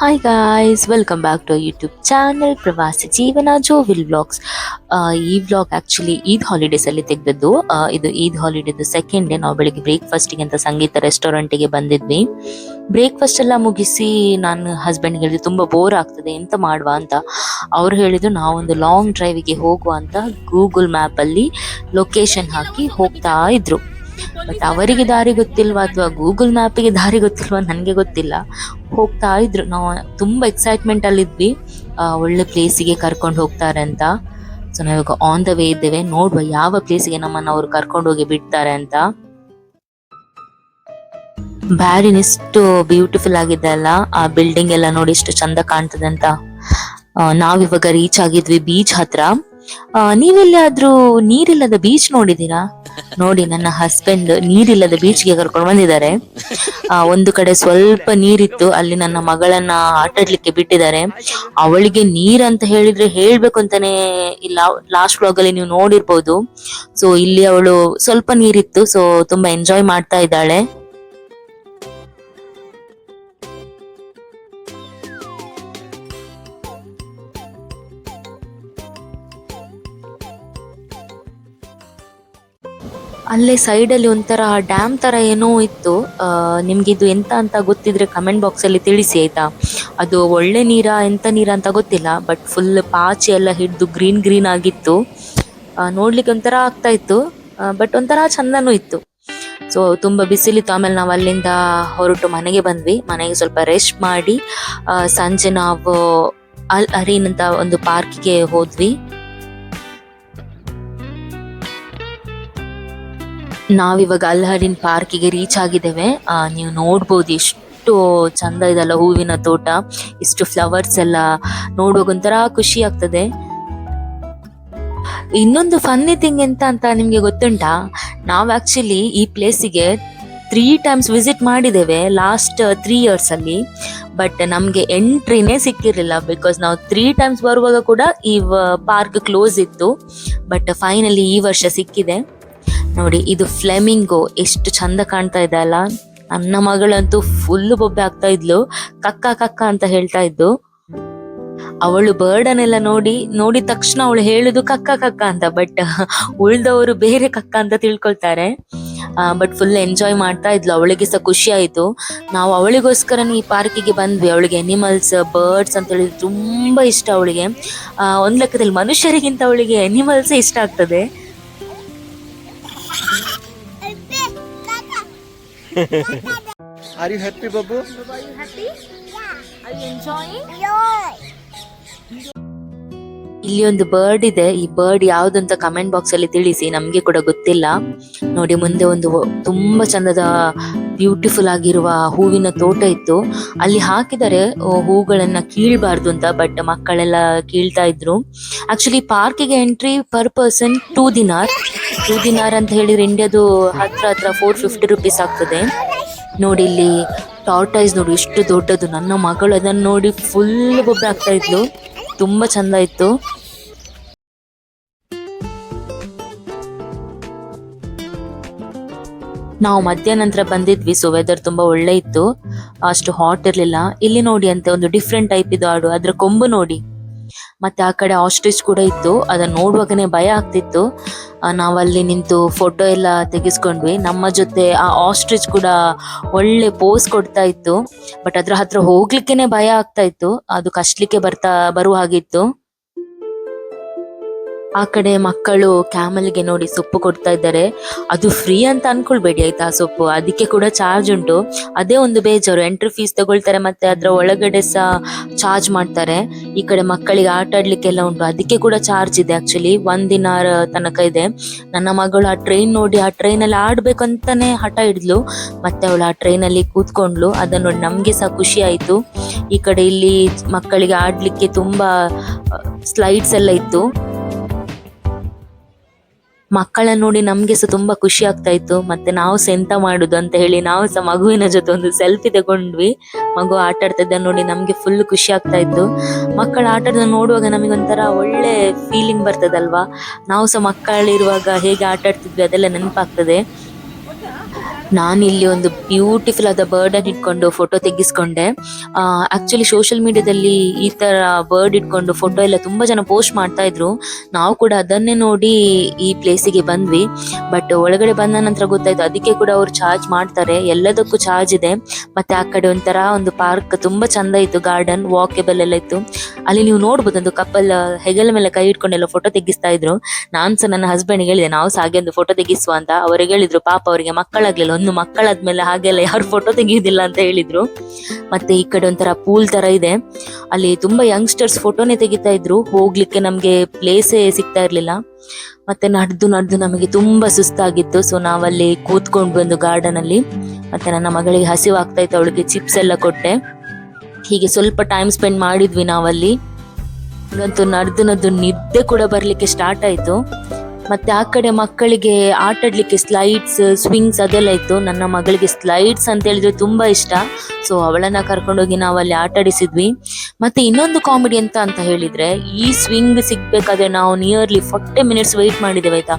Hi guys welcome back to YouTube channel ಪ್ರವಾಸಿ ಜೀವನ Jovil vlogs ಈ ವ್ಲಾಗ್ ಆ್ಯಕ್ಚುಲಿ ಈದ್ ಹಾಲಿಡೇಸಲ್ಲಿ ತೆಗೆದದ್ದು. ಇದು ಈದ್ ಹಾಲಿಡೇದು ಸೆಕೆಂಡ್ ಡೇ ನಾವು ಬೆಳಿಗ್ಗೆ ಬ್ರೇಕ್ಫಾಸ್ಟಿಗೆ ಅಂತ ಸಂಗೀತ ರೆಸ್ಟೋರೆಂಟಿಗೆ ಬಂದಿದ್ವಿ. ಬ್ರೇಕ್ಫಾಸ್ಟ್ ಎಲ್ಲ ಮುಗಿಸಿ ನಾನು ಹಸ್ಬೆಂಡ್ಗೆ ಹೇಳಿದೆ ತುಂಬ ಬೋರ್ ಆಗ್ತದೆ, ಎಂತ ಮಾಡುವ? ಅಂತ ಅವ್ರು ಹೇಳಿದ್ರು, ನಾವೊಂದು ಲಾಂಗ್ ಡ್ರೈವಿಗೆ ಹೋಗುವ ಅಂತ ಗೂಗಲ್ ಮ್ಯಾಪಲ್ಲಿ ಲೊಕೇಶನ್ ಹಾಕಿ ಹೋಗ್ತಾ ಇದ್ರು. ಬಟ್ ಅವರಿಗೆ ದಾರಿ ಗೊತ್ತಿಲ್ವಾ ಅಥವಾ ಗೂಗಲ್ ಮ್ಯಾಪಿಗೆ ದಾರಿ ಗೊತ್ತಿಲ್ವಾ ನನಗೆ ಗೊತ್ತಿಲ್ಲ. ಹೋಗ್ತಾ ಇದ್ರು. ನಾವು ತುಂಬ ಎಕ್ಸೈಟ್ಮೆಂಟ್ ಅಲ್ಲಿದ್ವಿ ಆ, ಒಳ್ಳೆ ಪ್ಲೇಸಿಗೆ ಕರ್ಕೊಂಡು ಹೋಗ್ತಾರೆ ಅಂತ. ಸೊ ನಾವಿವಾಗ ಆನ್ ದ ವೇ ಇದ್ದೇವೆ. ನೋಡುವ ಯಾವ ಪ್ಲೇಸಿಗೆ ನಮ್ಮನ್ನು ಅವ್ರು ಕರ್ಕೊಂಡು ಹೋಗಿ ಬಿಡ್ತಾರೆ ಅಂತ. ಬ್ಯಾರಿನ್ ಎಷ್ಟು ಬ್ಯೂಟಿಫುಲ್ ಆಗಿದೆ ಅಲ್ಲ. ಆ ಬಿಲ್ಡಿಂಗ್ ಎಲ್ಲ ನೋಡಿ ಎಷ್ಟು ಚಂದ ಕಾಣ್ತದೆ ಅಂತ. ನಾವಿವಾಗ ರೀಚ್ ಆಗಿದ್ವಿ ಬೀಚ್ ಹತ್ರ. ನೀವೆಲ್ಲಾದ್ರೂ ನೀರಿಲ್ಲದ ಬೀಚ್ ನೋಡಿದೀರಾ ನೋಡಿ ನನ್ನ ಹಸ್ಬೆಂಡ್ ನೀರಿಲ್ಲದ ಬೀಚ್ಗೆ ಕರ್ಕೊಂಡು ಬಂದಿದ್ದಾರೆ. ಆ, ಒಂದು ಕಡೆ ಸ್ವಲ್ಪ ನೀರಿತ್ತು ಅಲ್ಲಿ ನನ್ನ ಮಗಳನ್ನ ಆಟಾಡ್ಲಿಕ್ಕೆ ಬಿಟ್ಟಿದ್ದಾರೆ. ಅವಳಿಗೆ ನೀರ್ ಅಂತ ಹೇಳಿದ್ರೆ ಹೇಳ್ಬೇಕು ಅಂತಾನೆ ಇಲ್ಲ ಲಾಸ್ಟ್ ವ್ಲಾಗ್ ಅಲ್ಲಿ ನೀವು ನೋಡಿರ್ಬೋದು. ಸೊ ಇಲ್ಲಿ ಅವಳು ಸ್ವಲ್ಪ ನೀರಿತ್ತು ಸೊ ತುಂಬಾ ಎಂಜಾಯ್ ಮಾಡ್ತಾ ಇದ್ದಾಳೆ. ಅಲ್ಲೇ ಅಲ್ಲಿ ಒಂಥರ ಡ್ಯಾಮ್ ತರ ಏನೋ ಇತ್ತು. ನಿಮಗಿದು ಎಂತ ಅಂತ ಗೊತ್ತಿದ್ರೆ ಕಮೆಂಟ್ ಬಾಕ್ಸ್ ಅಲ್ಲಿ ತಿಳಿಸಿ ಆಯ್ತಾ? ಅದು ಒಳ್ಳೆ ನೀರಾ, ಎಂತ ನೀರ ಅಂತ ಗೊತ್ತಿಲ್ಲ, ಬಟ್ ಫುಲ್ ಪಾಚಿ ಎಲ್ಲ ಹಿಡಿದು ಗ್ರೀನ್ ಗ್ರೀನ್ ಆಗಿತ್ತು. ನೋಡ್ಲಿಕ್ಕೆ ಒಂಥರ ಆಗ್ತಾ ಇತ್ತು ಬಟ್ ಒಂಥರ ಚಂದನೂ ಇತ್ತು. ಸೊ ತುಂಬಾ ಬಿಸಿಲಿತ್ತು. ಆಮೇಲೆ ನಾವು ಅಲ್ಲಿಂದ ಹೊರಟು ಮನೆಗೆ ಬಂದ್ವಿ. ಮನೆಗೆ ಸ್ವಲ್ಪ ರೆಸ್ಟ್ ಮಾಡಿ ಸಂಜೆ ನಾವು ಅಲ್ ಅರೀನ್ ಅಂತ ಒಂದು ಪಾರ್ಕಿಗೆ ಹೋದ್ವಿ. ನಾವಿವಾಗ ಅಲ್ಹರಿನ್ ಪಾರ್ಕಿಗೆ ರೀಚ್ ಆಗಿದ್ದೇವೆ. ನೀವು ನೋಡ್ಬೋದು ಎಷ್ಟು ಚಂದ ಇದೆಲ್ಲ ಹೂವಿನ ತೋಟ ಇಷ್ಟು ಫ್ಲವರ್ಸ್ ಎಲ್ಲ ನೋಡುವಾಗ ಒಂಥರ ಖುಷಿ ಆಗ್ತದೆ. ಇನ್ನೊಂದು ಫನ್ನಿ ಥಿಂಗ್ ಎಂತ ಅಂತ ನಿಮ್ಗೆ ಗೊತ್ತುಂಟಾ? ನಾವು ಆಕ್ಚುಲಿ ಈ ಪ್ಲೇಸಿಗೆ ತ್ರೀ ಟೈಮ್ಸ್ ವಿಸಿಟ್ ಮಾಡಿದ್ದೇವೆ ಲಾಸ್ಟ್ ತ್ರೀ ಇಯರ್ಸ್ ಅಲ್ಲಿ. ಬಟ್ ನಮಗೆ ಎಂಟ್ರಿನೇ ಸಿಕ್ಕಿರಲಿಲ್ಲ ಬಿಕಾಸ್ ನಾವು ತ್ರೀ ಟೈಮ್ಸ್ ಬರುವಾಗ ಕೂಡ ಈ ಪಾರ್ಕ್ ಕ್ಲೋಸ್ ಇತ್ತು. ಬಟ್ ಫೈನಲಿ ಈ ವರ್ಷ ಸಿಕ್ಕಿದೆ. ನೋಡಿ, ಇದು ಫ್ಲೆಮಿಂಗೋ. ಎಷ್ಟು ಚಂದ ಕಾಣ್ತಾ ಇದೆ ಅಲ್ಲ. ನನ್ನ ಮಗಳಂತೂ ಫುಲ್ ಬೊಬ್ಬೆ ಆಗ್ತಾ ಇದ್ಲು. ಕಕ್ಕ ಕಕ್ಕ ಅಂತ ಹೇಳ್ತಾ ಇದ್ದು. ಅವಳು ಬರ್ಡನ್ನೆಲ್ಲ ನೋಡಿ, ನೋಡಿದ ತಕ್ಷಣ ಅವಳು ಹೇಳುದು ಕಕ್ಕ ಕಕ್ಕ ಅಂತ. ಬಟ್ ಉಳ್ದವರು ಬೇರೆ ಕಕ್ಕ ಅಂತ ತಿಳ್ಕೊಳ್ತಾರೆ. ಬಟ್ ಫುಲ್ ಎಂಜಾಯ್ ಮಾಡ್ತಾ ಇದ್ಲು. ಅವಳಿಗೆ ಸಹ ಖುಷಿ ಆಯ್ತು. ನಾವು ಅವಳಿಗೋಸ್ಕರನೇ ಈ ಪಾರ್ಕಿಗೆ ಬಂದ್ವಿ. ಅವಳಿಗೆ ಅನಿಮಲ್ಸ್ ಬರ್ಡ್ಸ್ ಅಂತ ಹೇಳಿದ್ರೆ ತುಂಬಾ ಇಷ್ಟ ಅವಳಿಗೆ. ಒಂದ್ ಲೆಕ್ಕದಲ್ಲಿ ಮನುಷ್ಯರಿಗಿಂತ ಅವಳಿಗೆ ಅನಿಮಲ್ಸ್ ಇಷ್ಟ ಆಗ್ತದೆ. Are you happy, Babu? Are you happy? Yeah. Are you enjoying? Yeah. ಇಲ್ಲಿ ಒಂದು ಬರ್ಡ್ ಇದೆ. ಈ ಬರ್ಡ್ ಯಾವ್ದು ಅಂತ ಕಮೆಂಟ್ ಬಾಕ್ಸ್ ಅಲ್ಲಿ ತಿಳಿಸಿ. ನಮ್ಗೆ ಕೂಡ ಗೊತ್ತಿಲ್ಲ. ನೋಡಿ, ಮುಂದೆ ಒಂದು ತುಂಬಾ ಚಂದದ ಬ್ಯೂಟಿಫುಲ್ ಆಗಿರುವ ಹೂವಿನ ತೋಟ ಇತ್ತು. ಅಲ್ಲಿ ಹಾಕಿದರೆ ಹೂಗಳನ್ನ ಕೀಳಬಾರ್ದು ಅಂತ ಬಟ್ ಮಕ್ಕಳೆಲ್ಲ ಕೀಳ್ತಾ ಇದ್ರು. Actually ಪಾರ್ಕಿಗೆ entry per person two dinar two dinar ಅಂತ ಹೇಳಿದ್ರೆ ಇಂಡಿಯಾದು ಹತ್ರ ಹತ್ರ ಫೋರ್ ಫಿಫ್ಟಿ ರುಪೀಸ್ ಆಗ್ತದೆ. ನೋಡಿ, ಇಲ್ಲಿ ಟಾರ್ಟೈಸ್ ನೋಡಿ ಎಷ್ಟು ದೊಡ್ಡದು. ನನ್ನ ಮಗಳು ಅದನ್ನ ನೋಡಿ ಫುಲ್ ಗೊಬ್ಬರ ಆಗ್ತಾ ಇದ್ಲು. ತುಂಬಾ ಚಂದ ಇತ್ತು. ನಾವು ಮಧ್ಯಾಹ್ನ ನಂತರ ಬಂದಿದ್ವಿ ಸೊ ವೆದರ್ ತುಂಬಾ ಒಳ್ಳೆ ಇತ್ತು. ಅಷ್ಟು ಹಾಟ್ ಇರ್ಲಿಲ್ಲ. ಇಲ್ಲಿ ನೋಡಿ ಅಂತ, ಒಂದು ಡಿಫ್ರೆಂಟ್ ಟೈಪ್ ಇದು ಆಡು ಅದ್ರ ಕೊಂಬು ನೋಡಿ. ಮತ್ತೆ ಆ ಕಡೆ ಆಸ್ಟ್ರಿಚ್ ಕೂಡ ಇತ್ತು. ಅದನ್ನ ನೋಡುವಾಗನೆ ಭಯ ಆಗ್ತಿತ್ತು. ನಾವಲ್ಲಿ ನಿಂತು ಫೋಟೋ ಎಲ್ಲ ತೆಗೆಸ್ಕೊಂಡ್ವಿ. ನಮ್ಮ ಜೊತೆ ಆ ಆಸ್ಟ್ರಿಚ್ ಕೂಡ ಒಳ್ಳೆ ಪೋಸ್ ಕೊಡ್ತಾ ಇತ್ತು. ಬಟ್ ಅದ್ರ ಹತ್ರ ಹೋಗ್ಲಿಕ್ಕೆನೆ ಭಯ ಆಗ್ತಾ ಇತ್ತು. ಅದು ಕಷ್ಟಲಿಕ್ಕೆ ಬರ್ತಾ, ಬರುವ ಹಾಗಿತ್ತು ಆ ಕಡೆ ಮಕ್ಕಳು ಕ್ಯಾಮಲ್ಗೆ ನೋಡಿ ಸೊಪ್ಪು ಕೊಡ್ತಾ ಇದ್ದಾರೆ. ಅದು ಫ್ರೀ ಅಂತ ಅನ್ಕೊಳ್ಬೇಡಿ ಆಯ್ತಾ ಸೊಪ್ಪು? ಅದಕ್ಕೆ ಕೂಡ ಚಾರ್ಜ್ ಉಂಟು. ಅದೇ ಒಂದು ಬೇಜಾರು. ಎಂಟ್ರಿ ಫೀಸ್ ತಗೊಳ್ತಾರೆ ಮತ್ತೆ ಅದರ ಒಳಗಡೆ ಸಹ ಚಾರ್ಜ್ ಮಾಡ್ತಾರೆ. ಈ ಕಡೆ ಮಕ್ಕಳಿಗೆ ಆಟ ಆಡ್ಲಿಕ್ಕೆಲ್ಲ ಉಂಟು. ಅದಕ್ಕೆ ಕೂಡ ಚಾರ್ಜ್ ಇದೆ ಆಕ್ಚುಲಿ ಒಂದಿನ ತನಕ ಇದೆ. ನನ್ನ ಮಗಳು ಆ ಟ್ರೈನ್ ನೋಡಿ ಆ ಟ್ರೈನ್ ಅಲ್ಲಿ ಆಡ್ಬೇಕಂತಾನೆ ಹಠ ಹಿಡಿದ್ಲು. ಮತ್ತೆ ಅವಳು ಆ ಟ್ರೈನ್ ಅಲ್ಲಿ ಕೂತ್ಕೊಂಡ್ಲು ಅದನ್ನ ನೋಡಿ ನಮ್ಗೆ ಸಹ ಖುಷಿ ಆಯ್ತು. ಈ ಕಡೆ ಇಲ್ಲಿ ಮಕ್ಕಳಿಗೆ ಆಡ್ಲಿಕ್ಕೆ ತುಂಬಾ ಸ್ಲೈಡ್ಸ್ ಎಲ್ಲ ಇತ್ತು. ಮಕ್ಕಳನ್ನ ನೋಡಿ ನಮ್ಗೆ ಸಹ ತುಂಬಾ ಖುಷಿ ಆಗ್ತಾ ಇತ್ತು. ಮತ್ತೆ ನಾವು ಸಹ ಎಂತ ಮಾಡುದು ಅಂತ ಹೇಳಿ ನಾವು ಸಹ ಮಗುವಿನ ಜೊತೆ ಒಂದು ಸೆಲ್ಫಿ ತಗೊಂಡ್ವಿ. ಮಗು ಆಟ ಆಡ್ತಿದ್ದ ನೋಡಿ ನಮ್ಗೆ ಫುಲ್ ಖುಷಿ ಆಗ್ತಾ ಇತ್ತು. ಮಕ್ಕಳ ಆಟ ಆಡೋದನ್ನ ನೋಡುವಾಗ ನಮಗೆ ಒಂಥರ ಒಳ್ಳೆ ಫೀಲಿಂಗ್ ಬರ್ತದಲ್ವಾ? ನಾವು ಸಹ ಮಕ್ಕಳಿರುವಾಗ ಹೇಗೆ ಆಟ ಆಡ್ತಿದ್ವಿ ಅದೆಲ್ಲ ನೆನಪಾಗ್ತದೆ. ನಾನು ಇಲ್ಲಿ ಒಂದು ಬ್ಯೂಟಿಫುಲ್ ಆದ ಬರ್ಡ್ ಅನ್ನು ಇಟ್ಕೊಂಡು ಫೋಟೋ ತೆಗಿಸ್ಕೊಂಡೆ. ಆಕ್ಚುಲಿ ಸೋಷಿಯಲ್ ಮೀಡಿಯಾದಲ್ಲಿ ಈ ತರ ಬರ್ಡ್ ಇಟ್ಕೊಂಡು ಫೋಟೋ ಎಲ್ಲ ತುಂಬಾ ಜನ ಪೋಸ್ಟ್ ಮಾಡ್ತಾ ಇದ್ರು. ನಾವು ಕೂಡ ಅದನ್ನೇ ನೋಡಿ ಈ ಪ್ಲೇಸಿಗೆ ಬಂದ್ವಿ. ಬಟ್ ಒಳಗಡೆ ಬಂದ ನಂತರ ಗೊತ್ತಾಯ್ತು, ಅದಕ್ಕೆ ಕೂಡ ಅವ್ರು ಚಾರ್ಜ್ ಮಾಡ್ತಾರೆ. ಎಲ್ಲದಕ್ಕೂ ಚಾರ್ಜ್ ಇದೆ. ಮತ್ತೆ ಆ ಕಡೆ ಒಂಥರ ಒಂದು ಪಾರ್ಕ್ ತುಂಬಾ ಚಂದ ಇತ್ತು ಗಾರ್ಡನ್ ವಾಕೇಬಲ್ ಎಲ್ಲ ಇತ್ತು. ಅಲ್ಲಿ ನೀವು ನೋಡ್ಬೋದು, ಒಂದು ಕಪಲ್ ಹೆಗಲ ಮೇಲೆ ಕೈ ಇಟ್ಕೊಂಡೆಲ್ಲ ಫೋಟೋ ತೆಗಿಸ್ತಾ ಇದ್ರು. ನಾನ್ಸ ನನ್ನ ಹಸ್ಬೆಂಡ್ ಹೇಳಿದೆ, ನಾವು ಸಹ ಹಾಗೆ ಒಂದು ಫೋಟೋ ತೆಗಿಸುವ ಅಂತ. ಅವರಿಗೆ ಹೇಳಿದ್ರು, ಪಾಪ ಅವರಿಗೆ ಮಕ್ಕಳಾಗ್ಲಿಲ್ಲ ಒಂದು ಮಕ್ಕಳಾದ್ಮೇಲೆ ಹಾಗೆಲ್ಲ ಯಾರು ಫೋಟೋ ತೆಗಿಯುದಿಲ್ಲ ಅಂತ ಹೇಳಿದ್ರು. ಮತ್ತೆ ಈ ಕಡೆ ಒಂಥರ ಪೂಲ್ ತರ ಇದೆ. ಅಲ್ಲಿ ತುಂಬಾ ಯಂಗ್ಸ್ಟರ್ಸ್ ಫೋಟೋನೇ ತೆಗಿತಾ ಇದ್ರು. ಹೋಗ್ಲಿಕ್ಕೆ ನಮ್ಗೆ ಪ್ಲೇಸೇ ಸಿಗ್ತಾ ಇರ್ಲಿಲ್ಲ. ಮತ್ತೆ ನಡೆದು ನಡೆದು ನಮಗೆ ತುಂಬಾ ಸುಸ್ತಾಗಿತ್ತು. ಸೊ ನಾವಲ್ಲಿ ಕೂತ್ಕೊಂಡು ಬಂದು ಗಾರ್ಡನ್ ಅಲ್ಲಿ ಮತ್ತೆ ನನ್ನ ಮಗಳಿಗೆ ಹಸಿವು ಆಗ್ತಾ ಇತ್ತು. ಅವಳಿಗೆ ಚಿಪ್ಸ್ ಎಲ್ಲ ಕೊಟ್ಟೆ. ಹೀಗೆ ಸ್ವಲ್ಪ ಟೈಮ್ ಸ್ಪೆಂಡ್ ಮಾಡಿದ್ವಿ ನಾವಲ್ಲಿ. ಅಂತೂ ನಡೆದು ನದ್ದು ನಿದ್ದೆ ಕೂಡ ಬರ್ಲಿಕ್ಕೆ ಸ್ಟಾರ್ಟ್ ಆಯ್ತು. ಮತ್ತೆ ಆ ಕಡೆ ಮಕ್ಕಳಿಗೆ ಆಟ ಆಡ್ಲಿಕ್ಕೆ ಸ್ಲೈಡ್ಸ್ ಸ್ವಿಂಗ್ಸ್ ಅದೆಲ್ಲ ಇತ್ತು. ನನ್ನ ಮಗಳಿಗೆ ಸ್ಲೈಡ್ಸ್ ಅಂತ ಹೇಳಿದ್ರೆ ತುಂಬಾ ಇಷ್ಟ. ಸೊ ಅವಳನ್ನ ಕರ್ಕೊಂಡೋಗಿ ನಾವು ಅಲ್ಲಿ ಆಟ ಆಡಿಸಿದ್ವಿ. ಮತ್ತೆ ಇನ್ನೊಂದು ಕಾಮಿಡಿ ಅಂತ ಅಂತ ಹೇಳಿದ್ರೆ, ಈ ಸ್ವಿಂಗ್ ಸಿಗ್ಬೇಕಾದ್ರೆ ನಾವು ನಿಯರ್ಲಿ ಫಾರ್ಟಿ ಮಿನಿಟ್ಸ್ ವೆಯ್ಟ್ ಮಾಡಿದ್ದೇವೆ ಆಯ್ತಾ?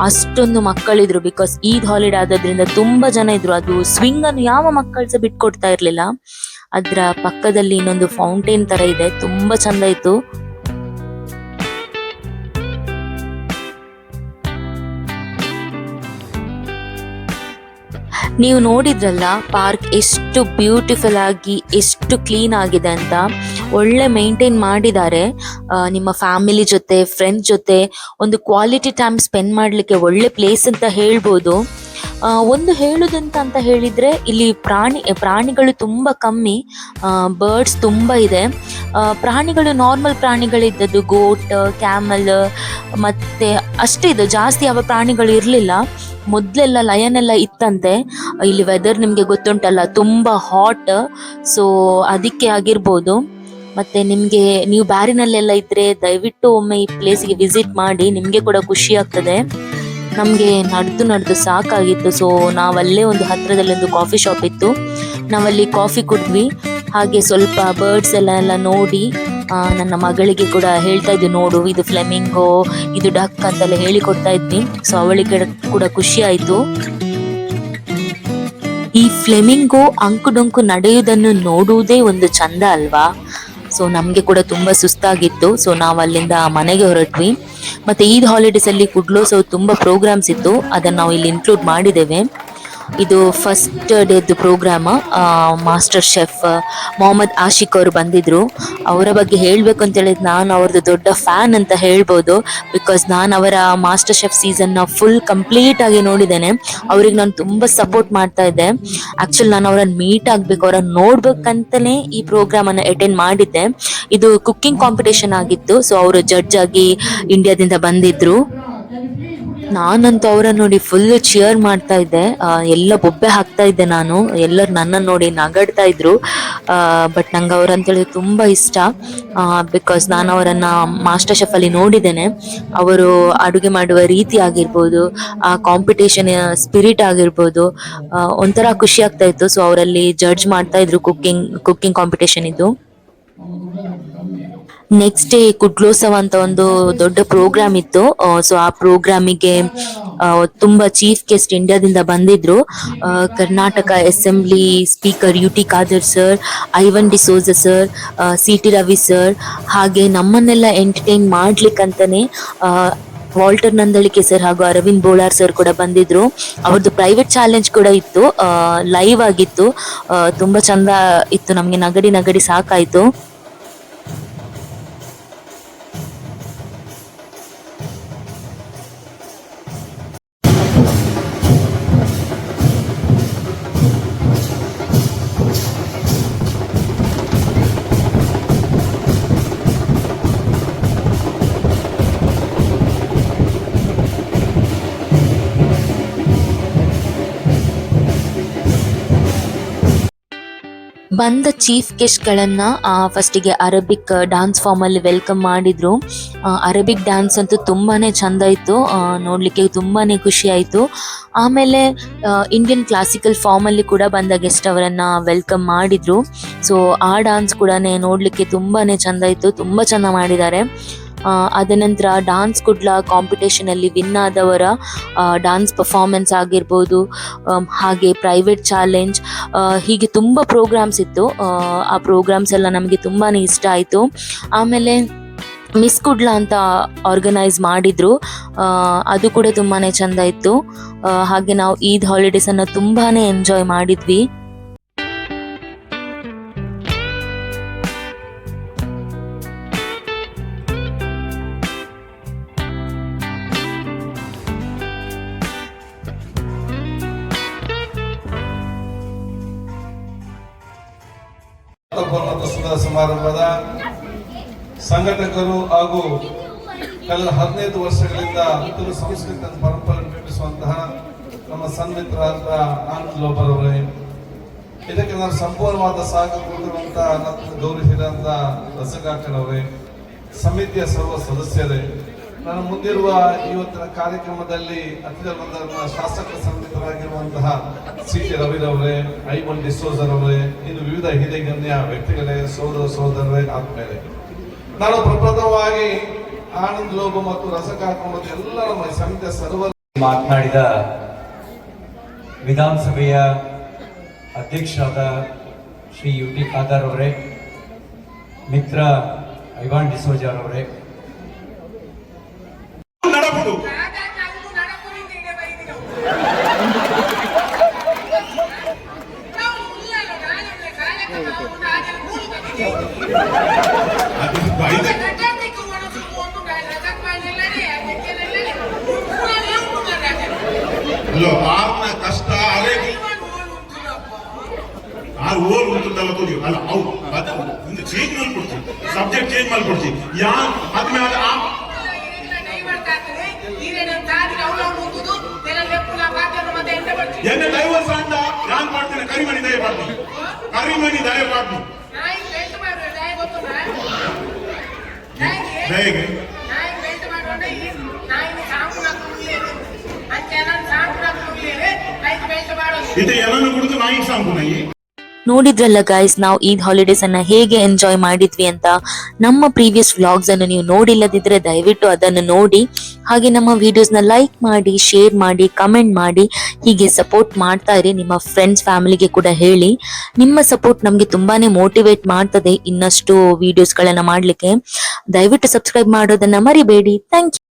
ಅಷ್ಟೊಂದು ಮಕ್ಕಳಿದ್ರು ಬಿಕಾಸ್ ಈದ್ ಹಾಲಿಡೇ ಆದ್ರಿಂದ ತುಂಬಾ ಜನ ಇದ್ರು. ಅದು ಸ್ವಿಂಗ್ ಅನ್ನು ಯಾವ ಮಕ್ಕಳ ಸಹ ಬಿಟ್ಕೊಡ್ತಾ ಇರ್ಲಿಲ್ಲ. ಅದ್ರ ಪಕ್ಕದಲ್ಲಿ ಇನ್ನೊಂದು ಫೌಂಟೇನ್ ತರ ಇದೆ. ತುಂಬಾ ಚಂದ ಇತ್ತು. ನೀವು ನೋಡಿದ್ರಲ್ಲ, ಪಾರ್ಕ್ ಎಷ್ಟು ಬ್ಯೂಟಿಫುಲ್ ಆಗಿ, ಎಷ್ಟು ಕ್ಲೀನ್ ಆಗಿದೆ ಅಂತ. ಒಳ್ಳೆ ಮೇಂಟೈನ್ ಮಾಡಿದ್ದಾರೆ. ನಿಮ್ಮ ಫ್ಯಾಮಿಲಿ ಜೊತೆ ಫ್ರೆಂಡ್ಸ್ ಜೊತೆ, ಒಂದು ಕ್ವಾಲಿಟಿ ಟೈಮ್ ಸ್ಪೆಂಡ್ ಮಾಡಲಿಕ್ಕೆ ಒಳ್ಳೆ ಪ್ಲೇಸ್ ಅಂತ ಹೇಳ್ಬೋದು. ಒಂದು ಹೇಳುದಂತ ಅಂತ ಹೇಳಿದ್ರೆ ಇಲ್ಲಿ ಪ್ರಾಣಿ, ಪ್ರಾಣಿಗಳು ತುಂಬಾ ಕಮ್ಮಿ ಬರ್ಡ್ಸ್ ತುಂಬಾ ಇದೆ. ಪ್ರಾಣಿಗಳು ನಾರ್ಮಲ್ ಪ್ರಾಣಿಗಳಿದ್ದದ್ದು ಗೋಟ್ ಕ್ಯಾಮಲ್ ಮತ್ತೆ ಅಷ್ಟೇ ಇದು. ಜಾಸ್ತಿ ಯಾವ ಪ್ರಾಣಿಗಳು ಇರಲಿಲ್ಲ. ಮೊದ್ಲೆಲ್ಲ ಲಯನ್ ಎಲ್ಲ ಇತ್ತಂತೆ. ಇಲ್ಲಿ ವೆದರ್ ನಿಮ್ಗೆ ಗೊತ್ತುಂಟಲ್ಲ, ತುಂಬಾ ಹಾಟ್ ಸೊ ಅದಕ್ಕೆ ಆಗಿರ್ಬೋದು. ಮತ್ತೆ ನಿಮ್ಗೆ, ನೀವು ಬ್ಯಾರಿನಲ್ಲೆಲ್ಲ ಇದ್ರೆ ದಯವಿಟ್ಟು ಒಮ್ಮೆ ಈ ಪ್ಲೇಸಿಗೆ ವಿಸಿಟ್ ಮಾಡಿ, ನಿಮ್ಗೆ ಕೂಡ ಖುಷಿ ಆಗ್ತದೆ. ನಮ್ಗೆ ನಡೆದು ನಡೆದು ಸಾಕಾಗಿತ್ತು. ಸೊ ನಾವಲ್ಲೇ ಒಂದು ಹತ್ತಿರದಲ್ಲಿ ಒಂದು ಕಾಫಿ ಶಾಪ್ ಇತ್ತು. ನಾವಲ್ಲಿ ಕಾಫಿ ಕುಡಿದ್ವಿ. ಹಾಗೆ ಸ್ವಲ್ಪ ಬರ್ಡ್ಸ್ ಎಲ್ಲ ಎಲ್ಲ ನೋಡಿ ನನ್ನ ಮಗಳಿಗೆ ಕೂಡ ಹೇಳ್ತಾ ಇದ್ವಿ, ನೋಡು, ಇದು ಫ್ಲೆಮಿಂಗೋ ಇದು ಡಕ್ ಅಂತೆಲ್ಲ ಹೇಳಿ ಕೊಡ್ತಾ ಇದ್ವಿ ಸೊ ಅವಳಿಗೆ ಕೂಡ ಖುಷಿ ಆಯಿತು. ಈ ಫ್ಲೆಮಿಂಗೋ ಅಂಕುಡೊಂಕು ನಡೆಯುವುದನ್ನು ನೋಡುವುದೇ ಒಂದು ಚಂದ ಅಲ್ವಾ? ಸೊ ನಮಗೆ ಕೂಡ ತುಂಬ ಸುಸ್ತಾಗಿತ್ತು. ಸೊ ನಾವು ಅಲ್ಲಿಂದ ಮನೆಗೆ ಹೊರಟ್ವಿ. ಮತ್ತೆ ಈದ್ ಹಾಲಿಡೇಸಲ್ಲಿ ಅಲ್ಲಿ ಸೊ ತುಂಬಾ ಪ್ರೋಗ್ರಾಮ್ಸ್ ಇತ್ತು. ಅದನ್ನ ನಾವು ಇಲ್ಲಿ ಇನ್ಕ್ಲೂಡ್ ಮಾಡಿದ್ದೇವೆ. ಇದು first ಡೇದು programme master chef Mohammed Ashik ಅವರು ಬಂದಿದ್ರು. ಅವರ ಬಗ್ಗೆ ಹೇಳಬೇಕು ಅಂತ ಹೇಳಿದ್ರೆ ನಾನು ಅವ್ರದ್ದು ದೊಡ್ಡ ಫ್ಯಾನ್ ಅಂತ ಹೇಳ್ಬೋದು ಬಿಕಾಸ್ ನಾನು ಅವರ ಮಾಸ್ಟರ್ ಶೆಫ್ ಸೀಸನ್ನ ಫುಲ್ ಕಂಪ್ಲೀಟ್ ಆಗಿ ನೋಡಿದ್ದೇನೆ. ಅವ್ರಿಗೆ ನಾನು ತುಂಬ ಸಪೋರ್ಟ್ ಮಾಡ್ತಾ ಇದ್ದೆ. ಆಕ್ಚುಲಿ ನಾನು ಅವರನ್ನ ಮೀಟ್ ಆಗಬೇಕು, ಅವರನ್ನು ನೋಡ್ಬೇಕಂತಲೇ ಈ ಪ್ರೋಗ್ರಾಮನ್ನು ಅಟೆಂಡ್ ಮಾಡಿದ್ದೆ. ಇದು ಕುಕ್ಕಿಂಗ್ ಕಾಂಪಿಟೇಷನ್ ಆಗಿತ್ತು ಸೊ ಅವರು ಜಡ್ಜ್ ಆಗಿ ಇಂಡಿಯಾದಿಂದ ಬಂದಿದ್ರು. ನಾನಂತೂ ಅವರನ್ನ ನೋಡಿ ಫುಲ್ ಚಿಯರ್ ಮಾಡ್ತಾ ಇದ್ದೆ. ಎಲ್ಲ ಬೊಬ್ಬೆ ಹಾಕ್ತಾ ಇದ್ದೆ ನಾನು. ಎಲ್ಲರು ನನ್ನನ್ನು ನೋಡಿ ನಗಾಡ್ತಾ ಇದ್ರು. ಬಟ್ ನಂಗೆ ಅವರಂತೇಳಿ ತುಂಬ ಇಷ್ಟ. ಬಿಕಾಸ್ ನಾನು ಅವರನ್ನ ಮಾಸ್ಟರ್ ಶೆಫ್ ಅಲ್ಲಿ ನೋಡಿದ್ದೇನೆ. ಅವರು ಅಡುಗೆ ಮಾಡುವ ರೀತಿ ಆಗಿರ್ಬೋದು, ಆ ಕಾಂಪಿಟೇಷನ್ ಸ್ಪಿರಿಟ್ ಆಗಿರ್ಬೋದು ಒಂಥರ ಖುಷಿ ಆಗ್ತಾ ಇತ್ತು. ಸೊ ಅವರಲ್ಲಿ ಜಡ್ಜ್ ಮಾಡ್ತಾ ಇದ್ರು ಕುಕ್ಕಿಂಗ್ ಕುಕ್ಕಿಂಗ್ ಕಾಂಪಿಟೇಷನ್ ಇದು ನೆಕ್ಸ್ಟ್ ಡೇ ಕುಡ್ಲೋತ್ಸವ ಅಂತ ಒಂದು ದೊಡ್ಡ ಪ್ರೋಗ್ರಾಮ್ ಇತ್ತು. ಸೊ ಆ ಪ್ರೋಗ್ರಾಮಿಗೆ ತುಂಬಾ ಚೀಫ್ ಗೆಸ್ಟ್ ಇಂಡಿಯಾದಿಂದ ಬಂದಿದ್ರು. Karnataka assembly speaker U T Khader sir Ivan D'Souza sir C T Ravi sir ಹಾಗೆ ನಮ್ಮನ್ನೆಲ್ಲ ಎಂಟರ್ಟೈನ್ ಮಾಡ್ಲಿಕ್ಕಂತಾನೆ ಆ, ವಾಲ್ಟರ್ ನಂದಳಿಕೆ ಸರ್ ಹಾಗೂ ಅರವಿಂದ್ ಬೋಳಾರ್ ಸರ್ ಕೂಡ ಬಂದಿದ್ರು. ಅವ್ರದ್ದು ಪ್ರೈವೇಟ್ ಚಾಲೆಂಜ್ ಕೂಡ ಇತ್ತು. ಲೈವ್ ಆಗಿತ್ತು. ತುಂಬಾ ಚಂದ ಇತ್ತು. ನಮಗೆ ನಗಡಿ ನಗಡಿ ಸಾಕಾಯ್ತು. ಬಂದ ಚೀಫ್ ಫಸ್ಟ್ ಫಸ್ಟಿಗೆ ಅರಬಿಕ್ ಡಾನ್ಸ್ ಫಾರ್ಮ್ ಅಲ್ಲಿ ವೆಲ್ಕಮ್ ಮಾಡಿದ್ರು. ಅರಬಿಕ್ ಡ್ಯಾನ್ಸ್ ಅಂತೂ ತುಂಬಾನೇ ಚಂದ ಇತ್ತು. ನೋಡ್ಲಿಕ್ಕೆ ತುಂಬಾನೇ ಖುಷಿ ಆಯ್ತು. ಆಮೇಲೆ ಇಂಡಿಯನ್ ಕ್ಲಾಸಿಕಲ್ ಫಾರ್ಮ್ ಅಲ್ಲಿ ಕೂಡ ಬಂದ ಗೆಸ್ಟ್ ಅವರನ್ನ ವೆಲ್ಕಮ್ ಮಾಡಿದ್ರು. ಸೊ ಆ ಡಾನ್ಸ್ ಕೂಡ ನೋಡ್ಲಿಕ್ಕೆ ತುಂಬಾನೇ ಚಂದ ಇತ್ತು. ತುಂಬಾ ಚಂದ ಮಾಡಿದ್ದಾರೆ. ಅದ ನಂತರ ಡಾನ್ಸ್ ಕುಡ್ಲ ಕಾಂಪಿಟೇಷನ್ ಅಲ್ಲಿ ವಿನ್ ಆದವರ ಡಾನ್ಸ್ ಪರ್ಫಾರ್ಮೆನ್ಸ್ ಆಗಿರ್ಬೋದು ಹಾಗೆ ಪ್ರೈವೇಟ್ ಚಾಲೆಂಜ್ ಹೀಗೆ ತುಂಬಾ ಪ್ರೋಗ್ರಾಮ್ಸ್ ಇತ್ತು. ಆ, ಪ್ರೋಗ್ರಾಮ್ಸ್ ಎಲ್ಲ ನಮಗೆ ತುಂಬಾನೇ ಇಷ್ಟ ಆಯಿತು. ಆಮೇಲೆ ಮಿಸ್ ಕುಡ್ಲ ಅಂತ ಆರ್ಗನೈಸ್ ಮಾಡಿದ್ರು. ಅದು ಕೂಡ ತುಂಬಾನೇ ಚಂದ ಇತ್ತು. ಹಾಗೆ ನಾವು ಈದ್ ಹಾಲಿಡೇಸ್ ಅನ್ನ ತುಂಬಾನೇ ಎಂಜಾಯ್ ಮಾಡಿದ್ವಿ. ಪೂರ್ಣೋತ್ಸವದ ಸಮಾರಂಭದ ಸಂಘಟಕರು ಹಾಗೂ ಕಳೆದ ಹದಿನೈದು ವರ್ಷಗಳಿಂದ ಉತ್ತರ ಸಂಸ್ಕೃತಿ ಪರಂಪರೆ ನಿರ್ಮಿಸುವಂತಹ ನಮ್ಮ ಸನ್ಮಿತ್ರರಾದ ಆನಂದ್ ಲೋಬರ್ ಅವರೇ, ಇದಕ್ಕೆ ನಾನು ಸಂಪೂರ್ಣವಾದ ಸಹಕಾರ ಕೊಟ್ಟಿರುವಂತಹ ಗೌರವಿಸಿದಂತಹ ಗೌರವಿಸಿದಂತ ರಸಗಾಕರವರೇ ಸಮಿತಿಯ ಸರ್ವ ಸದಸ್ಯರೇ ನಾನು ಮುಂದಿರುವ ಇವತ್ತಿನ ಕಾರ್ಯಕ್ರಮದಲ್ಲಿ ಅತಿಥಿ ಬಂದ ಶಾಸಕ ಸಂಬಂಧಿತರಾಗಿರುವಂತಹ ಸಿ ಟಿ ರವಿರವರೇ ಐಮನ್ ಡಿಸೋಜರ್ ಅವರೇ, ಇನ್ನು ವಿವಿಧ ಹಿರಿಯ ವ್ಯಕ್ತಿಗಳೇ ಸೋದರ ಸೋದರರೇ ಆದ್ಮೇಲೆ. ನಾನು ಪ್ರಪ್ರಥಮವಾಗಿ ಆನಂದ್ ಲೋಭ ಮತ್ತು ರಸಕಾಕುಂಬದ ಎಲ್ಲ ನಮ್ಮ ಸಮಿತಿಯ ಸರ್ವ ಮಾತನಾಡಿದ ವಿಧಾನಸಭೆಯ ಅಧ್ಯಕ್ಷರಾದ ಶ್ರೀ ಯು ಟಿ ಖಾದರ್ ಅವರೇ, ಮಿತ್ರ ಐವಾನ್ ಡಿಸೋಜಾರ್ ಅವರೇ ನಡಬುದು ಅದು ಬೈದ ಅಲ್ಲೋ ಆರ್ನ ಕಷ್ಟ ಅಲೆಗೆ ಆರು ಓಲ್ ಉಂಟಲ್ಲ ತೋರಿ ಅಲ್ಲ ಅವು ಒಂದು ಚೇಂಜ್ ಮಾಡ್ಕೊಡ್ತೀವಿ ಸಬ್ಜೆಕ್ಟ್ ಚೇಂಜ್ ಮಾಡ್ಕೊಡ್ತೀವಿ ಯಾರು ಆದ್ಮೇಲೆ ಆ ಎನ್ನ ಕರಿಮಣಿ ದಯ ಮಾಡ್ತೀನಿ ದಯಗೆ ಇದು ಏನನ್ನು ಕುಡಿದು ನಾಯಿ ಸಾಂಪು ನಾಯಿ ನೋಡಿದ್ರಲ್ಲ ಗೈಸ್ ನಾವು ಈದ್ ಹಾಲಿಡೇಸ್ ಅನ್ನ ಹೇಗೆ ಎಂಜಾಯ್ ಮಾಡಿದ್ವಿ ಅಂತ ನಮ್ಮ ಪ್ರೀವಿಯಸ್ ವ್ಲಾಗ್ಸ್ ಅನ್ನು ನೀವು ನೋಡಿಲ್ಲದಿದ್ರೆ ದಯವಿಟ್ಟು ಅದನ್ನು ನೋಡಿ. ಹಾಗೆ ನಮ್ಮ ವಿಡಿಯೋಸ್ನ ಲೈಕ್ ಮಾಡಿ ಶೇರ್ ಮಾಡಿ ಕಮೆಂಟ್ ಮಾಡಿ, ಹೀಗೆ ಸಪೋರ್ಟ್ ಮಾಡ್ತಾ ಇರಿ. ನಿಮ್ಮ ಫ್ರೆಂಡ್ಸ್ ಫ್ಯಾಮಿಲಿಗೆ ಕೂಡ ಹೇಳಿ. ನಿಮ್ಮ ಸಪೋರ್ಟ್ ನಮಗೆ ತುಂಬಾನೇ ಮೋಟಿವೇಟ್ ಮಾಡ್ತದೆ ಇನ್ನಷ್ಟು ವಿಡಿಯೋಸ್ ಗಳನ್ನ ಮಾಡ್ಲಿಕ್ಕೆ. ದಯವಿಟ್ಟು ಸಬ್ಸ್ಕ್ರೈಬ್ ಮಾಡೋದನ್ನ ಮರಿಬೇಡಿ. Thank you